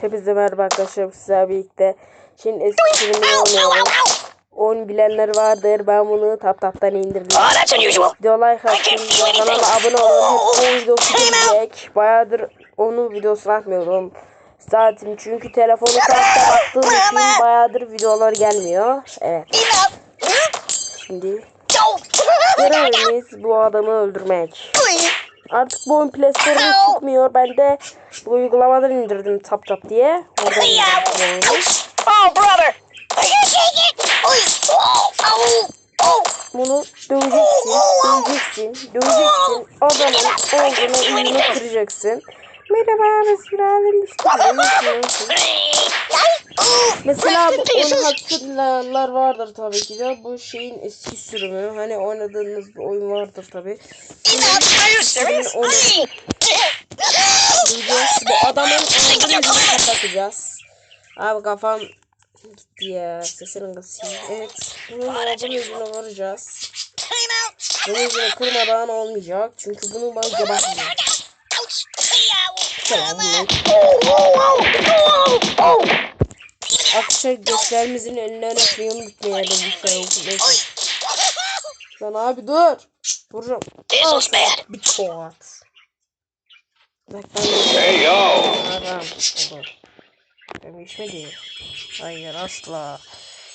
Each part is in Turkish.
Hepinize merhaba arkadaşlar sizlerle birlikte. Şimdi eski filmi oynuyorum. Oyun bilenler vardır. Ben bunu tap taptan indirdim. Oh, that's unusual. Video like atın. Kanala abone olun. Hep bu videosu gelecek. Bayağıdır onun videosunu atmıyorum. Zaten çünkü telefonu kartta baktığım için bayağıdır videolar gelmiyor. Evet. Şimdi görevimiz bu adamı öldürmek. Artık bu oyun Play Store'da çıkmıyor. Ben de bu uygulamadan indirdim tap tap diye. Oradan indirdim. Oh, brother. Oh, oh, oh. Bunu döveceksin, döveceksin, döveceksin. Adamın olduğunu ününü kıracaksın. Merhaba Mesra işte. Mesela bu oyunu hatırlayanlar vardır tabii ki de. Bu şeyin eski sürümü. Hani oynadığınız bir oyun vardır tabii. Oyunu oynayacağız. Bu adamın olduğunu yüzünü kapatacağız. Abi kafam gitti ya. Sesini kısayım. Evet. Bunun olduğunu yüzünü vuracağız. Bunun yüzünü kırmadan olmayacak. Çünkü bunu ben geberteceğim. Ouch. Hey, Selamünaleyküm. Oh, oh, oh, oh, oh. Arkadaşlar gösterimizin önünden öpmeyi unutmayalım lütfen. Neyse. Lan abi dur. Vuracağım. Was bad. Bir tokat. Bak ben de Hey yo! olur. Ben değil. Hayır asla.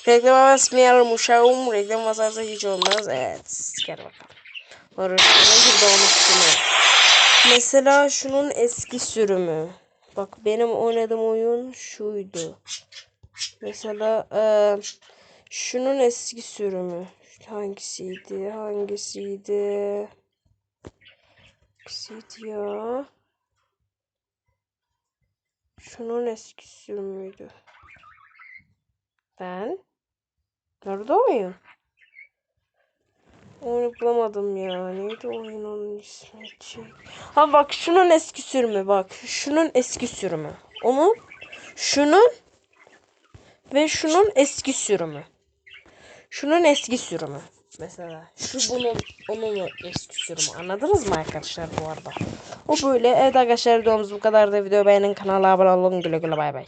Reklama basmayalım uşağım. Reklam basarsa hiç olmaz. Evet. Gel bakalım. Orasına girdi onun üstüne. Mesela şunun eski sürümü. Bak benim oynadığım oyun şuydu. Mesela eee şunun eski sürümü. Hangisiydi? Hangisiydi? Hangisiydi ya? Şunun eski sürümüydü. Ben? Nerede oyun? Onu bulamadım ya. Neydi oyunun ismi? Şey- Ha bak şunun eski sürümü bak. Şunun eski sürümü. Onun, şunun ve şunun eski sürümü. Şunun eski sürümü. Mesela şu bunun onun eski sürümü. Anladınız mı arkadaşlar bu arada? O böyle. Evet arkadaşlar videomuz bu kadar da video beğenin kanala abone olun güle güle bay bay.